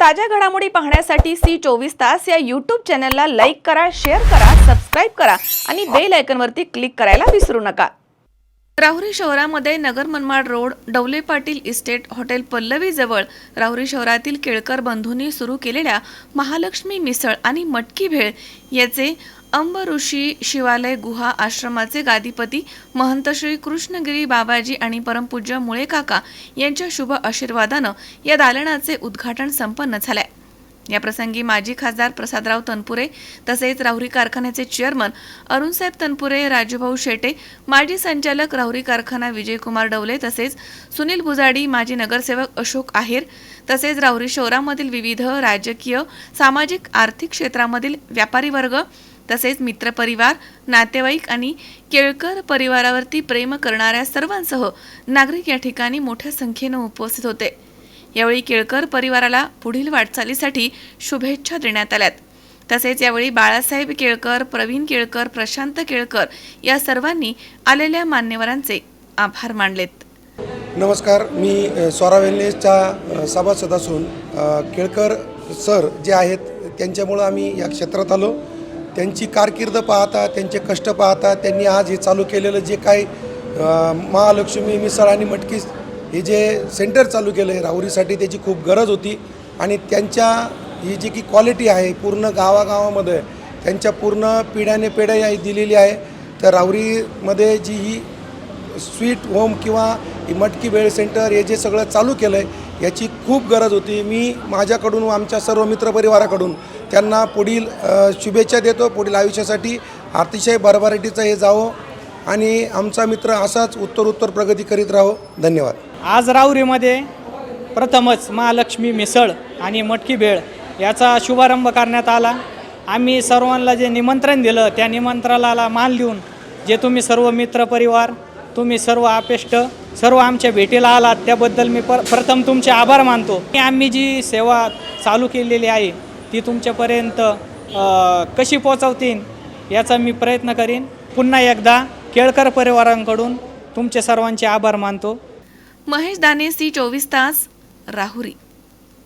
ताज्या घडामोडी पाहण्यासाठी सी चोवीस तास या यूट्यूब चॅनलला लाईक करा शेअर करा सबस्क्राईब करा आणि बेल आयकनवरती क्लिक करायला विसरू नका. राहुरी शहरामध्ये Nagar Manmad road Dawale Patil estate hotel Pallavi जवळ राहुरी शहरातील केळकर बंधूंनी सुरू केलेल्या महालक्ष्मी मिसळ आणि मटकी भेळ याचे अंब ऋषी शिवालय गुहा आश्रमाचे गादीपती महंत श्री कृष्णगिरी बाबाजी आणि परमपूज्य मुळे काका यांच्या शुभ आशीर्वादानं या दालनाचे उद्घाटन संपन्न झालंय. या प्रसंगी माजी खासदार प्रसादराव तनपुरे तसेच राहुरी कारखान्याचे चेअरमन अरुणसाहेब तनपुरे राजूभाऊ शेटे माजी संचालक राहुरी कारखाना विजयकुमार डवले तसेच सुनील बुजाडी माजी नगरसेवक अशोक आहेर तसेच राहुरी शहरामधील विविध राजकीय सामाजिक आर्थिक क्षेत्रामधील व्यापारी वर्ग तसेच मित्रपरिवार नातेवाईक आणि केळकर परिवारावरती प्रेम करणाऱ्या सर्वांसह नागरिक या ठिकाणी मोठ्या संख्येनं उपस्थित होते. यावेळी केळकर परिवाराला पुढील वाटचालीसाठी शुभेच्छा देण्यात आल्यात. तसेच यावेळी बाळासाहेब केळकर प्रवीण केळकर प्रशांत केळकर या सर्वांनी आलेल्या मान्यवरांचे आभार मानलेत. नमस्कार मी अ, स्वरा सभासद असून केळकर सर जे आहेत त्यांच्यामुळं आम्ही या क्षेत्रात आलो. त्यांची कारकीर्द पाहता त्यांचे कष्ट पाहता त्यांनी आज हे चालू केलेलं जे काही महालक्ष्मी मिसळ आणि मटकी हे जे सेंटर चालू केलं आहे राहुरीसाठी त्याची खूप गरज होती. आणि त्यांच्या ही जी की क्वालिटी आहे पूर्ण गावागावामध्ये त्यांच्या पूर्ण पिढ्याने पिढ्या या दिलेली आहे. तर राहुरीमध्ये जी ही स्वीट होम किंवा ही मटकी वेळ सेंटर हे जे सगळं चालू केलं आहे याची खूप गरज होती. मी माझ्याकडून व आमच्या सर्व मित्रपरिवाराकडून त्यांना पुढील शुभेच्छा देतो पुढील आयुष्यासाठी. अतिशय भरभराटीचं हे जावो. आणि आमचा मित्र असाच उत्तर उत्तर प्रगती करीत राहो. धन्यवाद. आज राहुरीमध्ये प्रथमच महालक्ष्मी मिसळ आणि मटकी भेळ याचा शुभारंभ करण्यात आला. आम्ही सर्वांना जे निमंत्रण दिलं त्या निमंत्रणाला मान देऊन जे तुम्ही सर्व मित्रपरिवार तुम्ही सर्व आपेष्ट सर्व आमच्या भेटीला आलात त्याबद्दल मी पर प्रथम तुमचे आभार मानतो. आम्ही जी सेवा चालू केलेली आहे ती तुमच्यापर्यंत कशी पोचवतील याचा मी प्रयत्न करीन. पुन्हा एकदा केळकर परिवारांकडून तुमचे सर्वांचे आभार मानतो. महेश दाने सी चोवीस तास राहुरी.